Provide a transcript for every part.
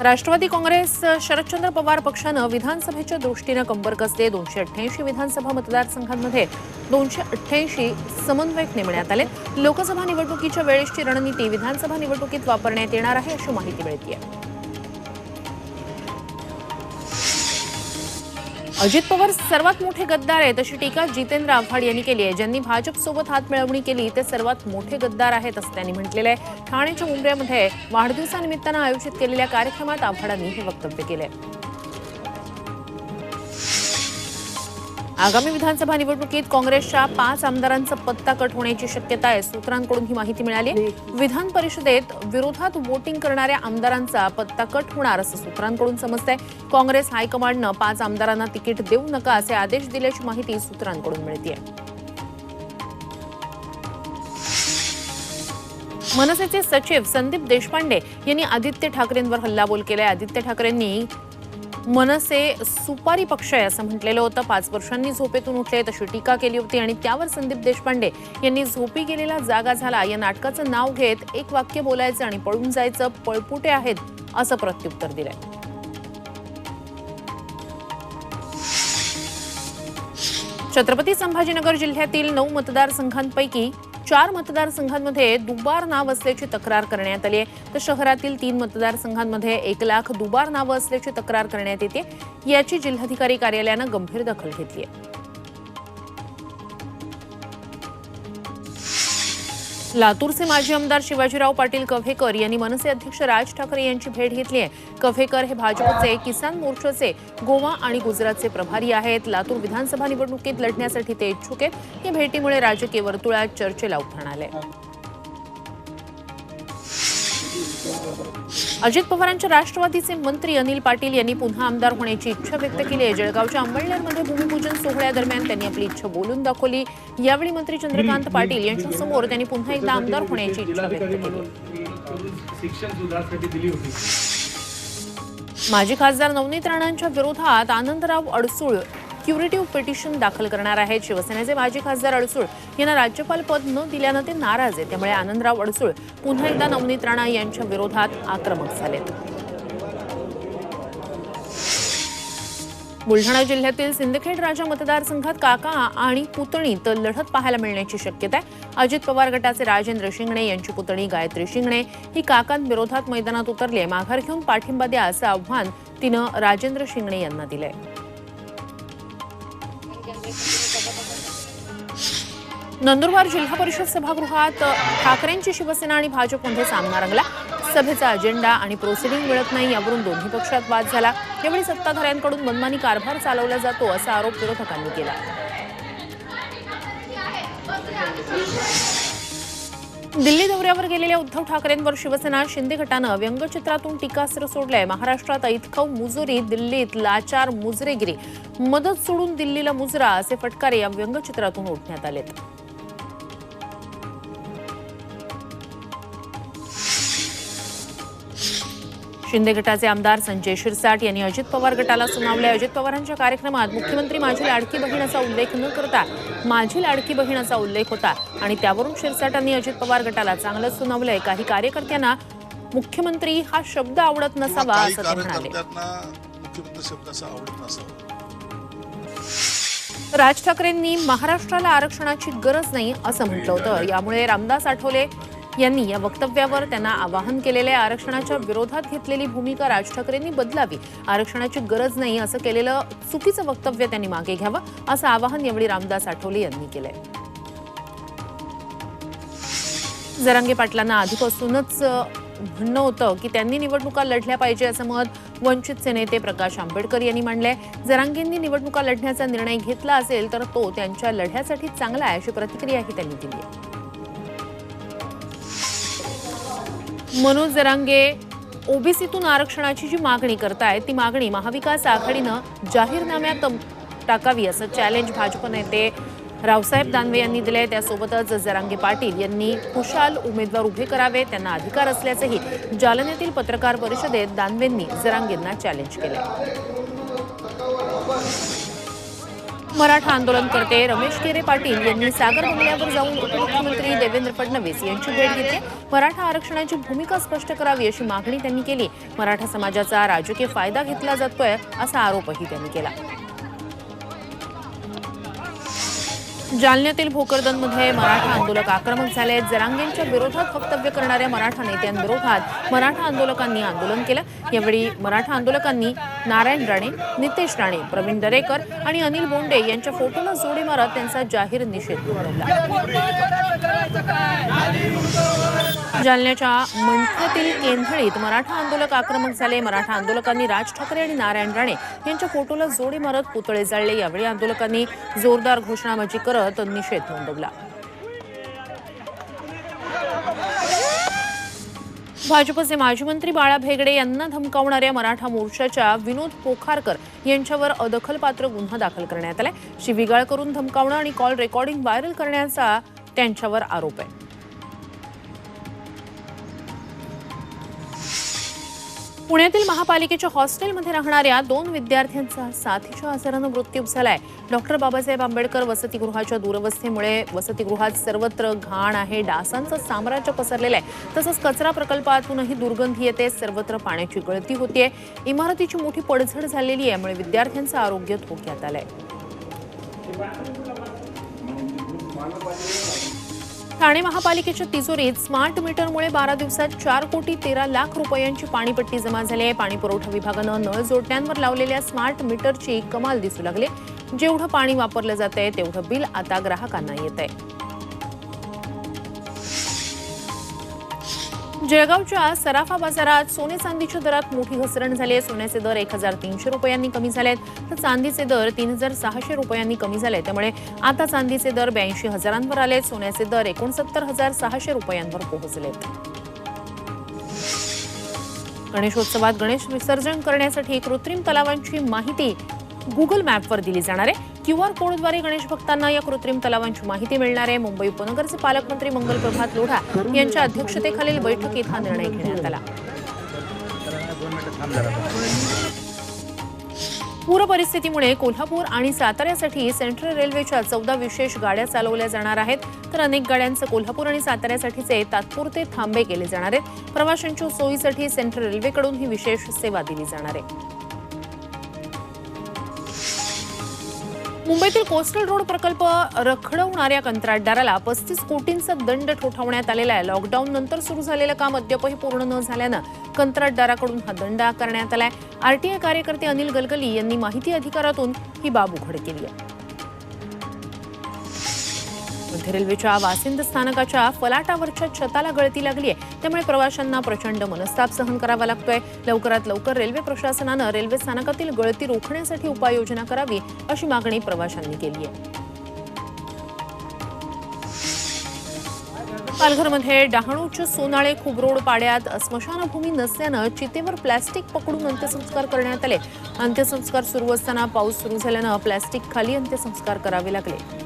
राष्ट्रवादी काँग्रेस शरदचंद्र पवार पक्षानं विधानसभेच्या दृष्टीनं कंबर कसले दोनशे अठ्ठ्याऐंशी विधानसभा मतदारसंघांमध्ये दोनशे अठ्ठ्याऐंशी समन्वयक नेमण्यात आले लोकसभा निवडणुकीच्या वेळेसची रणनीती विधानसभा निवडणुकीत वापरण्यात येणार आहे अशी माहिती मिळते आहे अजित पवार सर्वात मोठे गद्दार आहेत अशी टीका जितेंद्र आव्हाड यांनी केली आहे. ज्यांनी भाजपसोबत हातमिळवणी केली ते सर्वात मोठे गद्दार आहेत असं त्यांनी म्हटलेलं आहे. ठाण्याच्या मुंबईमध्ये वाढदिवसानिमित्तानं आयोजित केलेल्या कार्यक्रमात आव्हाडांनी हे वक्तव्य केलंय. आगामी विधानसभा निवडणुकीत काँग्रेसच्या पाच आमदारांचा पत्ता कट होण्याची शक्यता आहे. सूत्रांकडून ही माहिती मिळाली. विधान परिषदेत विरोधात वोटिंग करणाऱ्या आमदारांचा पत्ता कट होणार असं सूत्रांकडून समजतंय. काँग्रेस हायकमांडनं पाच आमदारांना तिकीट देऊ नका असे आदेश दिल्याची माहिती सूत्रांकडून मिळते मनसेचे सचिव संदीप देशपांडे यांनी आदित्य ठाकरेंवर हल्लाबोल केलाय. आदित्य ठाकरेंनी मनसे सुपारी पक्ष आहे असं म्हटलेलं होतं. पाच वर्षांनी झोपेतून उठले तशी टीका केली होती आणि त्यावर संदीप देशपांडे यांनी झोपी गेलेला जागा झाला. या नाटकाचं नाव घेत एक वाक्य बोलायचं आणि पळून जायचं पळपुटे आहेत असं प्रत्युत्तर दिलंय. छत्रपती संभाजीनगर जिल्ह्यातील नऊ मतदारसंघांपैकी चार मतदारसंघांमध्ये दुबार नाव असल्याची तक्रार करण्यात आली आहे. तर शहरातील तीन मतदारसंघांमध्ये एक लाख दुबार नावं असल्याची तक्रार करण्यात येते. याची जिल्हाधिकारी कार्यालयानं गंभीर दखल घेतली आहे. लातूरचे माजी आमदार शिवाजीराव पाटील कव्हेकर यांनी मनसे अध्यक्ष राज ठाकरे यांची भेट घेतली आहे. कव्हेकर हे भाजपचे किसान मोर्चाचे गोवा आणि गुजरातचे प्रभारी आहेत. लातूर विधानसभा निवडणुकीत लढण्यासाठी ते इच्छुक आहेत. या भेटीमुळे राजकीय वर्तुळात चर्चेला उठाण आलंय अजित पवारांच्या राष्ट्रवादीचे मंत्री अनिल पाटील यांनी पुन्हा आमदार होण्याची इच्छा व्यक्त केली आहे. जळगावच्या अंमळनेरमध्ये भूमिपूजन सोहळ्यादरम्यान त्यांनी आपली इच्छा बोलून दाखवली. यावेळी मंत्री चंद्रकांत पाटील यांच्यासमोर त्यांनी पुन्हा एकदा आमदार होण्याची इच्छा व्यक्त केली. माजी खासदार नवनीत राणांच्या विरोधात आनंदराव अडसूळ क्युरेटिव्ह पिटिशन दाखल करणार आहेत. शिवसेनेचे माजी खासदार अडसूळ यांना राज्यपाल पद न दिल्यानं ते नाराज आहेत. त्यामुळे आनंदराव अडसूळ पुन्हा एकदा नवनीत राणा यांच्या विरोधात आक्रमक झालेत. बुलढाणा जिल्ह्यातील सिंदखेड राजा मतदारसंघात काका आणि पुतणीत लढत पाहायला मिळण्याची शक्यता आहे. अजित पवार गटाचे राजेंद्र शिंगणे यांची पुतणी गायत्री शिंगणे ही काकांविरोधात मैदानात उतरली माघार घेऊन पाठिंबा द्या असं आव्हान तिनं राजेंद्र शिंगणे यांना दिलंय. नंदुरबार जिल्हा परिषद सभागृहात ठाकरेंची शिवसेना आणि भाजपमध्ये सामना रंगला. सभेचा अजेंडा आणि प्रोसिडिंग मिळत नाही यावरून दोन्ही पक्षात वाद झाला. यावेळी सत्ताधाऱ्यांकडून मनमानी कारभार चालवला जातो असा आरोप विरोधकांनी केला. दिल्ली दौऱ्यावर गेलेल्या उद्धव ठाकरेंवर शिवसेना शिंदे गटानं व्यंगचित्रातून टीकास्त्र सोडलंय. महाराष्ट्रात ऐतखव मुजुरी दिल्लीत लाचार मुजरेगिरी. मदत सोडून दिल्लीला मुजरा असे फटकारे या व्यंगचित्रातून ओढण्यात आलेत. शिंदे गटाचे आमदार संजय शिरसाट यांनी अजित पवार गटाला सुनावले. अजित पवारांच्या कार्यक्रमात मुख्यमंत्री माझी लाडकी बहिणाचा उल्लेख न करता माझी लाडकी बहिणाचा उल्लेख होता आणि त्यावरून शिरसाटांनी अजित पवार गटाला चांगलंच सुनावलंय. काही कार्यकर्त्यांना मुख्यमंत्री हा शब्द आवडत नसावा असं ते म्हणाले. राज ठाकरेंनी महाराष्ट्राला आरक्षणाची गरज नाही असं म्हटलं होतं. यामुळे रामदास आठवले यांनी या वक्तव्यावर त्यांना आवाहन केलेले आरक्षणाच्या विरोधात घेतलेली भूमिका राज ठाकरेंनी बदलावी. आरक्षणाची गरज नाही असं केलेलं चुकीचं वक्तव्य त्यांनी मागे घ्यावं असं आवाहन यावेळी रामदास आठवले यांनी केलंय. जरांगे पाटलांना आधीपासूनच म्हणणं होतं की त्यांनी निवडणुका लढल्या पाहिजे असं मत वंचितचे नेते प्रकाश आंबेडकर यांनी मांडलंय. जरांगेंनी निवडणुका लढण्याचा निर्णय घेतला असेल तर तो त्यांच्या लढ्यासाठी चांगला आहे अशी प्रतिक्रियाही त्यांनी दिली आहे. मनोज जरांगे ओबीसीतून आरक्षणाची जी मागणी करतायत ती मागणी महाविकास आघाडीनं जाहीरनाम्यात टाकावी असं चॅलेंज भाजप नेते रावसाहेब दानवे यांनी दिले त्यासोबतच जरांगे पाटील यांनी खुशाल उमेदवार उभे करावे त्यांना अधिकार असल्याचंही जालन्यातील पत्रकार परिषदेत दानवेंनी जरांगेंना चॅलेंज केले मराठा आंदोलनकर्ते रमेश केरे पाटील यांनी सागर बंगल्यावर जाऊन उपमुख्यमंत्री देवेंद्र फडणवीस यांची भेट घेतली. मराठा आरक्षणाची भूमिका स्पष्ट करावी अशी मागणी त्यांनी केली. मराठा समाजाचा राजकीय फायदा घेतला जातोय असा आरोपही त्यांनी केला. जालन्यातील भोकरदनमध्ये मराठा आंदोलक आक्रमक झाले आहेत जरांगेंच्या विरोधात वक्तव्य करणाऱ्या मराठा नेत्यांविरोधात मराठा आंदोलकांनी आंदोलन केलं. यावेळी मराठा आंदोलकांनी नारायण राणे नितेश राणे प्रवीण दरेकर आणि अनिल बोंडे यांच्या फोटोला जोडी मारत त्यांचा जाहीर निषेध नोंदवला. जालन्याच्या मंठ्यातील केंधळीत मराठा आंदोलक आक्रमक झाले. मराठा आंदोलकांनी राज ठाकरे आणि नारायण राणे यांच्या फोटोला जोडी मारत पुतळे जाळले. यावेळी आंदोलकांनी जोरदार घोषणाबाजी करत निषेध नोंदवला. भाजपचे माजी मंत्री बाळा भेगडे यांना धमकावणाऱ्या मराठा मोर्चाच्या विनोद पोखारकर यांच्यावर अदखलपात्र गुन्हा दाखल करण्यात आलाय. शिविगाळ करून धमकावणं आणि कॉल रेकॉर्डिंग व्हायरल करण्याचा त्यांच्यावर आरोप आहे. पुण्यातील महापालिकेच्या हॉस्टेलमध्ये राहणाऱ्या दोन विद्यार्थ्यांचा साथीच्या आजारानं मृत्यू झालाय. डॉक्टर बाबासाहेब आंबेडकर वसतिगृहाच्या दुरवस्थेमुळे वसतिगृहात सर्वत्र घाण आहे डासांचं साम्राज्य पसरलेलं आहे. तसंच कचरा प्रकल्पातूनही दुर्गंधी येते सर्वत्र पाण्याची गळती होतीये. इमारतीची मोठी पडझड झालेली आहे यामुळे विद्यार्थ्यांचं आरोग्य धोक्यात आलंय. ठाणे महापालिकेच्या तिजोरीत स्मार्ट मीटरमुळे बारा दिवसात चार कोटी तेरा लाख रुपयांची पाणीपट्टी जमा झाली आहे. पाणी पुरवठा विभागानं नळ जोडण्यांवर लावलेल्या स्मार्ट मीटरची कमाल दिसू लागले. जेवढं पाणी वापरलं जात आहे तेवढं बिल आता ग्राहकांना येत आहे जळगावच्या सराफा बाजारात सोने चांदीच्या दरात मोठी घसरण झाली आहे. सोन्याचे दर एक हजार तीनशे रुपयांनी कमी झाले आहेत. तर चांदीचे दर तीन हजार सहाशे रुपयांनी कमी झाले त्यामुळे आता चांदीचे दर ब्याऐंशी हजारांवर आले सोन्याचे दर एकोणसत्तर हजार सहाशे रुपयांवर पोहोचलेत गणेशोत्सवात गणेश विसर्जन करण्यासाठी कृत्रिम तलावांची माहिती गुगल मॅपवर दिली जाणार आहे. क्यू आर कोडद्वारे गणेश भक्तांना या कृत्रिम तलावांची माहिती मिळणार आहे. मुंबई उपनगरचे पालकमंत्री मंगल प्रभात लोढा यांच्या अध्यक्षतेखालील बैठकीत हा निर्णय घेण्यात आला. पूर परिस्थितीमुळे कोल्हापूर आणि साताऱ्यासाठी सेंट्रल रेल्वेच्या चौदा विशेष गाड्या चालवल्या जाणार आहेत. तर अनेक गाड्यांचे कोल्हापूर आणि साताऱ्यासाठीचे तात्पुरते थांबे केले जाणार आहेत. प्रवाशांच्या सोयीसाठी सेंट्रल रेल्वेकडून ही विशेष सेवा दिली जाणार आहे. मुंबईतील कोस्टल रोड प्रकल्प रखडवणाऱ्या कंत्राटदाराला पस्तीस कोटींचा दंड ठोठावण्यात आलेला आहे. लॉकडाऊन नंतर सुरू झालेलं काम अद्यापही पूर्ण न झाल्यानं कंत्राटदाराकडून हा दंड आकारण्यात आलाय. आरटीआय कार्यकर्ते अनिल गलगली यांनी माहिती अधिकारातून ही बाब उघड केली आहे. मध्य रेल्वेच्या वासिंद स्थानकाच्या फलाटावरच्या छताला गळती लागली आहे त्यामुळे प्रवाशांना प्रचंड मनस्ताप सहन करावा लागतोय. लवकरात लवकर रेल्वे प्रशासनानं रेल्वे स्थानकातील गळती रोखण्यासाठी उपाययोजना करावी अशी मागणी प्रवाशांनी केली आहे. पालघरमध्ये डहाणूच्या सोनाळे खुबरोड पाड्यात स्मशानभूमी नसल्यानं चितेवर प्लॅस्टिक पकडून अंत्यसंस्कार करण्यात आले. अंत्यसंस्कार सुरू असताना पाऊस सुरू झाल्यानं प्लॅस्टिक खाली अंत्यसंस्कार करावे लागले.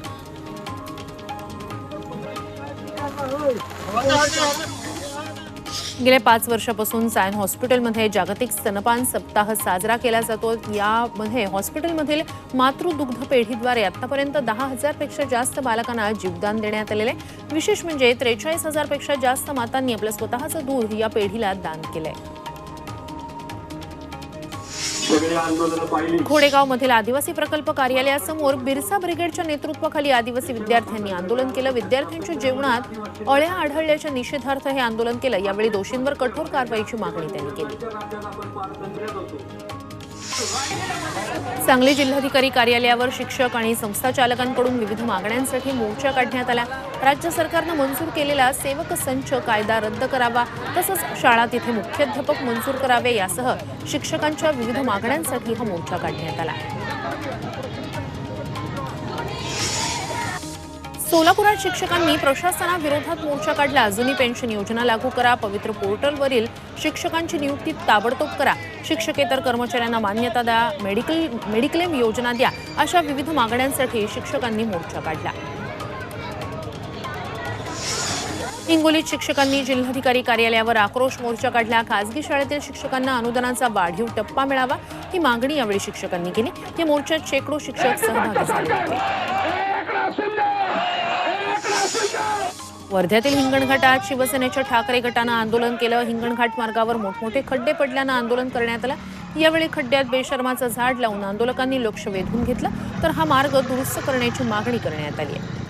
गेल्या पाच वर्षापासून सायन हॉस्पिटलमध्ये जागतिक स्तनपान सप्ताह साजरा केला जातो. यामध्ये हॉस्पिटलमधील मातृदुग्ध पेढीद्वारे आतापर्यंत दहा हजारपेक्षा जास्त बालकांना जीवदान देण्यात आलेले आहे. विशेष म्हणजे त्रेचाळीस हजारपेक्षा जास्त मातांनी आपलं स्वतःचं दूध या पेढीला दान केलंय. घोडेगाव मधील आदिवासी प्रकल्प कार्यालयासमोर बिरसा ब्रिगेडच्या नेतृत्वाखाली आदिवासी विद्यार्थ्यांनी आंदोलन केलं. विद्यार्थ्यांच्या जेवणात अळ्या आढळल्याच्या निषेधार्थ हे आंदोलन केलं. यावेळी दोषींवर कठोर कारवाईची मागणी त्यांनी केली. सांगली जिल्हाधिकारी कार्यालयावर शिक्षक आणि संस्था चालकांकडून विविध मागण्यांसाठी मोर्चा काढण्यात आला. राज्य सरकारनं मंजूर केलेला सेवक संच कायदा रद्द करावा तसंच शाळा तिथे मुख्याध्यापक मंजूर करावे यासह शिक्षकांच्या विविध मागण्यांसाठी हा मोर्चा काढण्यात आला. सोलापुरात शिक्षकांनी प्रशासनाविरोधात मोर्चा काढला. जुनी पेन्शन योजना लागू करा पवित्र पोर्टलवरील शिक्षकांची नियुक्ती ताबडतोब करा. शिक्षकेतर कर्मचाऱ्यांना मान्यता द्या मेडिकल मेडिक्लेम योजना द्या अशा विविध मागण्यांसाठी शिक्षकांनी मोर्चा काढला. हिंगोलीत शिक्षकांनी जिल्हाधिकारी कार्यालयावर आक्रोश मोर्चा काढला. खासगी शाळेतील शिक्षकांना अनुदानाचा वाढीव टप्पा मिळावा ही मागणी यावेळी शिक्षकांनी केली. या मोर्चात शेकडो शिक्षक सहभागी झाले होते. वर्ध्यातील हिंगणघाटात शिवसेनेच्या ठाकरे गटानं आंदोलन केलं. हिंगणघाट मार्गावर मोठमोठे खड्डे पडल्यानं आंदोलन करण्यात आलं. यावेळी खड्ड्यात बेशर्माचं झाड लावून आंदोलकांनी लक्ष वेधून घेतलं. तर हा मार्ग दुरुस्त करण्याची मागणी करण्यात आली आहे.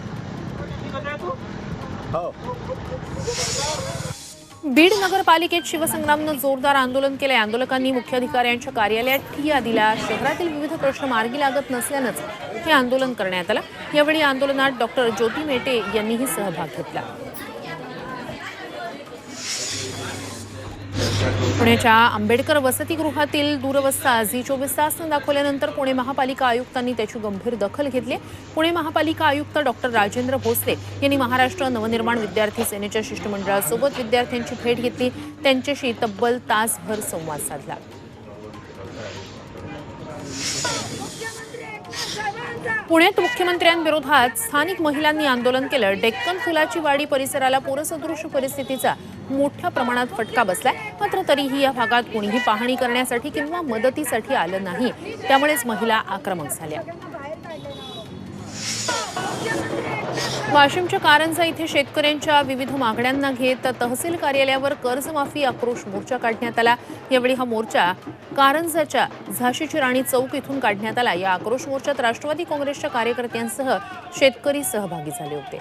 बीड नगरपालिकेत शिवसंग्रामनं जोरदार आंदोलन केलंय. आंदोलकांनी मुख्याधिकाऱ्यांच्या कार्यालयात ठिया दिला शहरातील विविध प्रश्न मार्गी लागत नसल्यानंच हे आंदोलन करण्यात आलं. यावेळी आंदोलनात डॉक्टर ज्योती मेटे यांनीही सहभाग घेतला. पुण्याच्या आंबेडकर वसतिगृहातील दूरवस्था झी चोवीस तास दाखवल्यानंतर पुणे महापालिका आयुक्तांनी त्याची गंभीर दखल घेतली. पुणे महापालिका आयुक्त डॉक्टर राजेंद्र भोसले यांनी महाराष्ट्र नवनिर्माण विद्यार्थी सेनेच्या शिष्टमंडळासोबत विद्यार्थ्यांची भेट घेतली. त्यांच्याशी तब्बल तासभर संवाद साधला. पुण्यात मुख्यमंत्र्यांविरोधात स्थानिक महिलांनी आंदोलन केलं. डेक्कन फुलाची वाडी परिसराला पूरसदृश परिस्थितीचा मोठ्या प्रमाणात फटका बसलाय. मात्र तरीही या भागात कोणीही पाहणी करण्यासाठी किंवा मदतीसाठी आलं नाही. त्यामुळेच महिला आक्रमक झाल्या. वाशिमच्या कारंजा इथे शेतकऱ्यांच्या विविध मागण्यांना घेत तहसील कार्यालयावर कर्जमाफी आक्रोश मोर्चा काढण्यात आला. यावेळी हा मोर्चा कारंजाच्या झाशीची राणी चौक इथून काढण्यात आला. या आक्रोश मोर्चात राष्ट्रवादी काँग्रेसच्या कार्यकर्त्यांसह शेतकरी सहभागी झाले होते.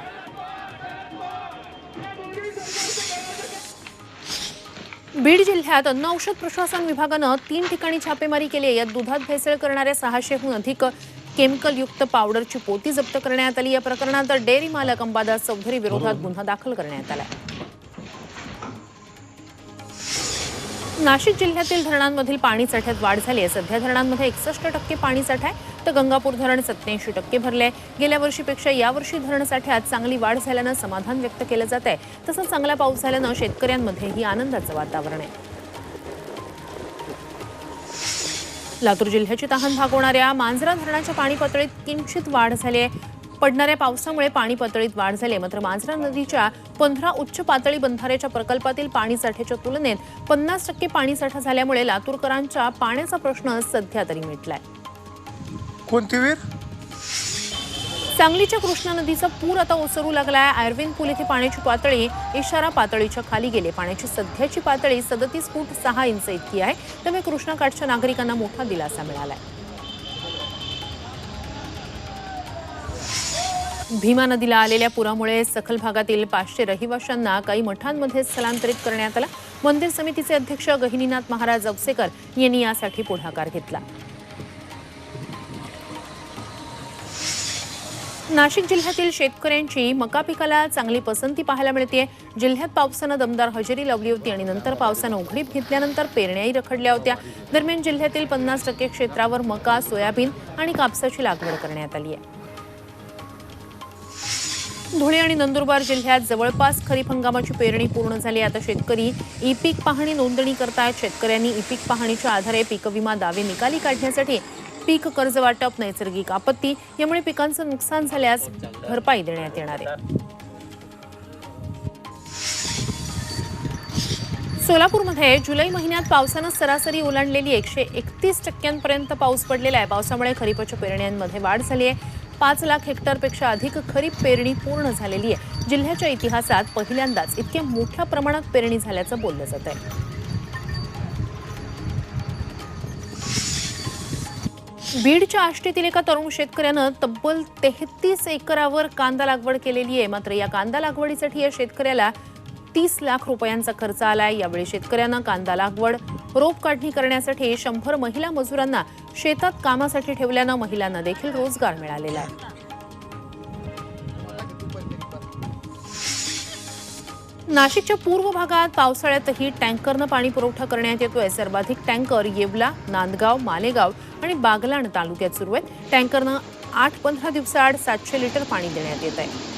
बीड जिल्ह्यात अन्न औषध प्रशासन विभागानं तीन ठिकाणी छापेमारी केली आहे. यात दुधात भेसळ करणाऱ्या सहाशेहून अधिक केमिकलयुक्त पावडरची पोती जप्त करण्यात आली. या प्रकरणात डेअरी मालक अंबादास चौधरी विरोधात गुन्हा दाखल करण्यात आला नाशिक जिल्ह्यातील धरणांमधील पाणी साठ्यात वाढ झाली आहे. सध्या धरणांमध्ये एकसष्ट टक्के पाणी साठा आहे. तर गंगापूर धरण सत्याऐंशी टक्के भरले आहे. गेल्या वर्षीपेक्षा यावर्षी धरण साठ्यात चांगली वाढ झाल्यानं समाधान व्यक्त केलं जात आहे. तसंच चांगला पाऊस झाल्यानं शेतकऱ्यांमध्येही आनंदाचं वातावरण आहे. लातूर जिल्ह्याची तहान भागवणाऱ्या मांजरा धरणाच्या पाणी पातळीत किंचित वाढ झाली आहे. पडणाऱ्या पावसामुळे पाणी पातळीत वाढ झाली आहे. मात्र मांजरा नदीच्या पंधरा उच्च पातळी बंधाऱ्याच्या प्रकल्पातील पाणी साठ्याच्या तुलनेत पन्नास टक्के पाणीसाठा झाल्यामुळे लातूरकरांच्या पाण्याचा प्रश्न सध्या तरी मिटलाय. कोणती वीर? सांगलीच्या कृष्णा नदीचा पूर आता ओसरू लागलाय. आयर्विन पूल येथे पाण्याची पातळी इशारा पातळीच्या खाली गेली. पाण्याची सध्याची पातळी सदतीस फूट सहा इंच इतकी आहे. त्यामुळे कृष्णाकाठच्या नागरिकांना मोठा दिलासा मिळाला भीमा नदीला आलेल्या पुरामुळे सखल भागातील पाचशे रहिवाशांना काही मठांमध्ये स्थलांतरित करण्यात आलं. मंदिर समितीचे अध्यक्ष गहिनीनाथ महाराज अवसेकर यांनी यासाठी पुढाकार घेतला. नाशिक जिल्ह्यातील शेतकऱ्यांची मका पिकाला चांगली पसंती पाहायला मिळते जिल्ह्यात पावसानं दमदार हजेरी लावली होती आणि नंतर पावसानं उघडीप घेतल्यानंतर पेरण्याही रखडल्या होत्या. दरम्यान जिल्ह्यातील पन्नास टक्के क्षेत्रावर मका सोयाबीन आणि कापसाची लागवड करण्यात आली आहे. धुळे आणि नंदुरबार जिल्ह्यात जवळपास खरीप हंगामाची पेरणी पूर्ण झाली. आता शेतकरी ई पीक पाहणी नोंदणी करतायत. शेतकऱ्यांनी ई पीक पाहणीच्या आधारे पीक विमा दावे निकाली काढण्यासाठी पीक कर्ज वाटप नैसर्गिक आपत्ती यामुळे पिकांचं नुकसान झाल्यास भरपाई देण्यात येणार आहे. सोलापूरमध्ये जुलै महिन्यात पावसानं सरासरी ओलांडलेली एकशे एकतीस टक्क्यांपर्यंत पाऊस पडलेला आहे. पावसामुळे खरीपाच्या पेरण्यांमध्ये वाढ झाली आहे. पाच लाख हेक्टरपेक्षा अधिक खरीप पेरणी पूर्ण झालेली आहे. जिल्ह्याच्या इतिहासात पहिल्यांदाच इतक्या मोठ्या प्रमाणात पेरणी झाल्याचं बोललं जात आहे. बीडच्या आष्टीतील एका तरुण शेतकऱ्यानं तब्बल तेहतीस एकरावर कांदा लागवड केलेली आहे. मात्र या कांदा लागवडीसाठी या शेतकऱ्याला तीस लाख रुपयांचा खर्च आलाय. यावेळी शेतकऱ्यानं कांदा लागवड रोप काढणी करण्यासाठी शंभर महिला मजुरांना शेतात कामासाठी ठेवल्यानं महिलांना देखील रोजगार मिळालेला आहे. नाशिकच्या पूर्व भागात पावसाळ्यातही टँकरनं पाणी पुरवठा करण्यात येतोय. सर्वाधिक टँकर येवला नांदगाव मालेगाव आणि बागलाण तालुक्यात सुरू आहेत. टँकरनं आठ पंधरा दिवसाआड सातशे लिटर पाणी देण्यात येत आहे.